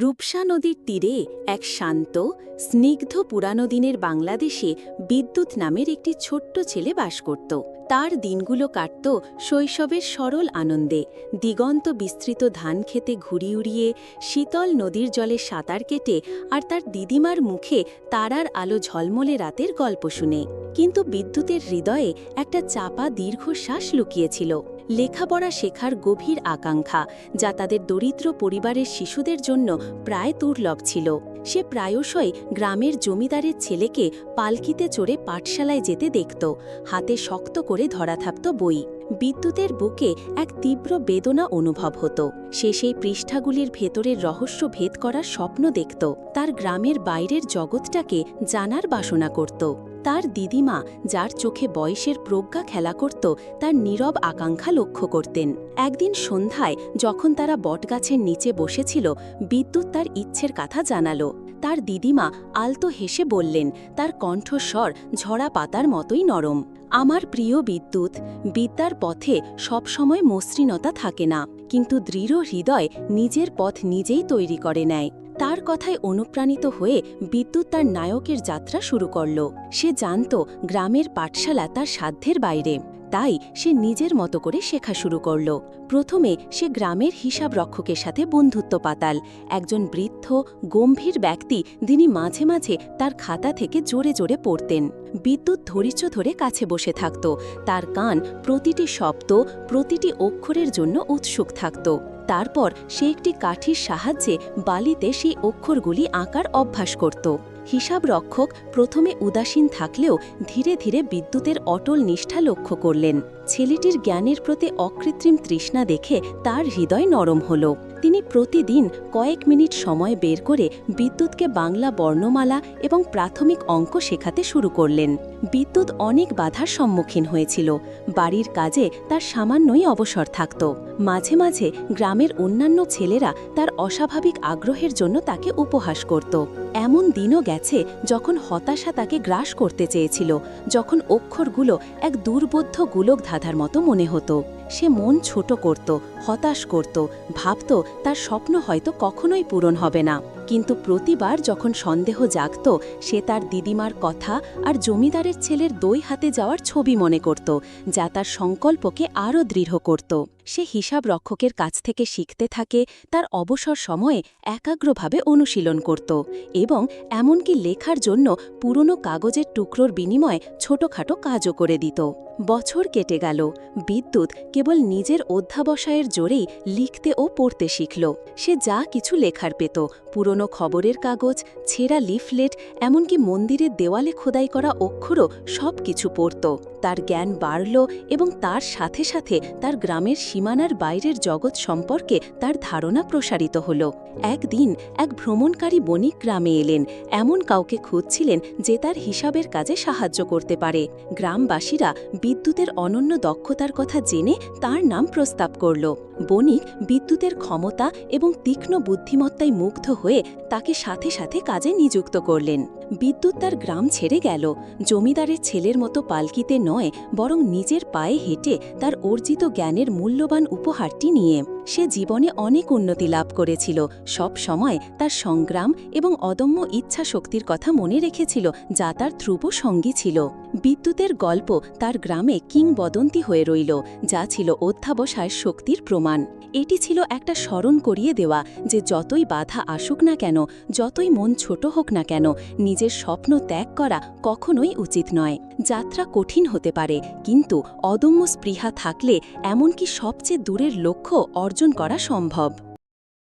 রূপসা নদীর তীরে এক শান্ত, স্নিগ্ধ পুরানো দিনের বাংলাদেশে বিদ্যুৎ নামের একটি ছোট্ট ছেলে বাস করত। তার দিনগুলো কাটত শৈশবের সরল আনন্দে। দিগন্ত বিস্তৃত ধান খেতে ঘুরি উড়িয়ে, শীতল নদীর জলে সাঁতার কেটে আর তার দিদিমার মুখে তারার আলো ঝলমলে রাতের গল্প শুনে। কিন্তু বিদ্যুতের হৃদয়ে একটা চাপা দীর্ঘশ্বাস লুকিয়েছিল। লেখাপড়া শেখার গভীর আকাঙ্ক্ষা, যা তাদের দরিদ্র পরিবারের শিশুদের জন্য প্রায় দুর্লভ ছিল। সে প্রায়শই গ্রামের জমিদারের ছেলেকে পালকিতে চড়ে পাঠশালায় যেতে দেখত, হাতে শক্ত করে ধরা থাকত বই। বিদ্যুতের বুকে এক তীব্র বেদনা অনুভব হতো। সে সেই পৃষ্ঠাগুলির ভেতরের রহস্য ভেদ করার স্বপ্ন দেখত। তার গ্রামের বাইরের জগৎটাকে জানার বাসনা করত। তার দিদিমা, যার চোখে বয়সের প্রজ্ঞা খেলা করত, তার নীরব আকাঙ্ক্ষা লক্ষ্য করতেন। একদিন সন্ধ্যায় যখন তারা বটগাছের নিচে বসেছিল, বিদ্যুৎ তার ইচ্ছের কথা জানালো। তার দিদিমা আলতো হেসে বললেন, তার কণ্ঠস্বর ঝরা পাতার মতোই নরম। আমার প্রিয় বিদ্যুৎ, বিদ্যার পথে সবসময় মসৃণতা থাকে না, কিন্তু দৃঢ় হৃদয় নিজের পথ নিজেই তৈরি করে নেয়। তার কথায় অনুপ্রাণিত হয়ে বিদ্যুৎ তার নায়কের যাত্রা শুরু করল। সে জানত গ্রামের পাঠশালা তার সাধ্যের বাইরে। তাই সে নিজের মতো করে শেখা শুরু করল। প্রথমে সে গ্রামের হিসাব রক্ষকের সাথে বন্ধুত্ব পাতাল। একজন বৃদ্ধ, গম্ভীর ব্যক্তি যিনি মাঝে মাঝে তার খাতা থেকে জোরে জোরে পড়তেন। বিদ্যুৎ ধরিচ ধরে কাছে বসে থাকত। তার কান প্রতিটি শব্দ, প্রতিটি অক্ষরের জন্য উৎসুক থাকত। তারপর সে একটি কাঠির সাহায্যে বালিতে সেই অক্ষরগুলি আঁকার অভ্যাস করত। হিসাব রক্ষক প্রথমে উদাসীন থাকলেও ধীরে ধীরে বিদ্যুতের অটল নিষ্ঠা লক্ষ্য করলেন। ছেলেটির জ্ঞানের প্রতি অকৃত্রিম তৃষ্ণা দেখে তার হৃদয় নরম হল। তিনি প্রতিদিন কয়েক মিনিট সময় বের করে বিদ্যুৎকে বাংলা বর্ণমালা এবং প্রাথমিক অঙ্ক শেখাতে শুরু করলেন। বিদ্যুৎ অনেক বাধার সম্মুখীন হয়েছিল। বাড়ির কাজে তার সামান্যই অবসর থাকত। মাঝে মাঝে গ্রামের অন্যান্য ছেলেরা তার অস্বাভাবিক আগ্রহের জন্য তাকে উপহাস করত। এমন দিনও গেছে যখন হতাশা তাকে গ্রাস করতে চেয়েছিল, যখন অক্ষরগুলো এক দুর্বোধ্য গোলক ধাঁধার মতো মনে হতো। সে মন ছোট করত হতাশ করত ভাবত তার স্বপ্ন হয়তো কখনোই পূরণ হবে না। কিন্তু প্রতিবার যখন সন্দেহ জাগত, সে তার দিদিমার কথা আর জমিদারের ছেলের দই হাতে যাওয়ার ছবি মনে করত, যা তার সংকল্পকে আরও দৃঢ় করত। সে হিসাব রক্ষকের কাছ থেকে শিখতে থাকে, তার অবসর সময়ে একাগ্রভাবে অনুশীলন করত এবং এমনকি লেখার জন্য পুরনো কাগজের টুকরোর বিনিময়ে ছোটখাটো কাজও করে দিত। বছর কেটে গেল, বিদ্যুৎ কেবল নিজের অধ্যাবসায়ের জোরেই লিখতে ও পড়তে শিখল। সে যা কিছু লেখার পেত পুরনো খবরের কাগজ, ছেঁড়া লিফলেট, এমনকি মন্দিরের দেওয়ালে খোদাই করা অক্ষরও সব কিছু পড়ত। তার জ্ঞান বাড়ল এবং তার সাথে সাথে তার গ্রামের সীমানার বাইরের জগৎ সম্পর্কে তার ধারণা প্রসারিত হল। একদিন এক ভ্রমণকারী বণিক গ্রামে এলেন। এমন কাউকে খুঁজছিলেন যে তার হিসাবের কাজে সাহায্য করতে পারে। গ্রামবাসীরা বিদ্যুতের অনন্য দক্ষতার কথা জেনে তার নাম প্রস্তাব করল। বণিক বিদ্যুতের ক্ষমতা এবং তীক্ষ্ণ বুদ্ধিমত্তায় মুগ্ধ হয়ে তাকে সাথে সাথে কাজে নিযুক্ত করলেন। বিদ্যুৎ তার গ্রাম ছেড়ে গেল। জমিদারের ছেলের মতো পালকিতে নয়, বরং নিজের পায়ে হেঁটে তার অর্জিত জ্ঞানের মূল্যবান উপহারটি নিয়ে। সে জীবনে অনেক উন্নতি লাভ করেছিল। সব সময় তার সংগ্রাম এবং অদম্য ইচ্ছা শক্তির কথা মনে রেখেছিল, যা তার ধ্রুব সঙ্গী ছিল। বিদ্যুতের গল্প তার গ্রামে কিংবদন্তি হয়ে রইল, যা ছিল অধ্যাবসায় শক্তির প্রমাণ। এটি ছিল একটা স্মরণ করিয়ে দেওয়া যে যতই বাধা আসুক না কেন, যতই মন ছোট হোক না কেন, নিজের স্বপ্ন ত্যাগ করা কখনোই উচিত নয়। যাত্রা কঠিন হতে পারে, কিন্তু অদম্য স্পৃহা থাকলে এমনকি সবচেয়ে দূরের লক্ষ্য অর্জন করা সম্ভব।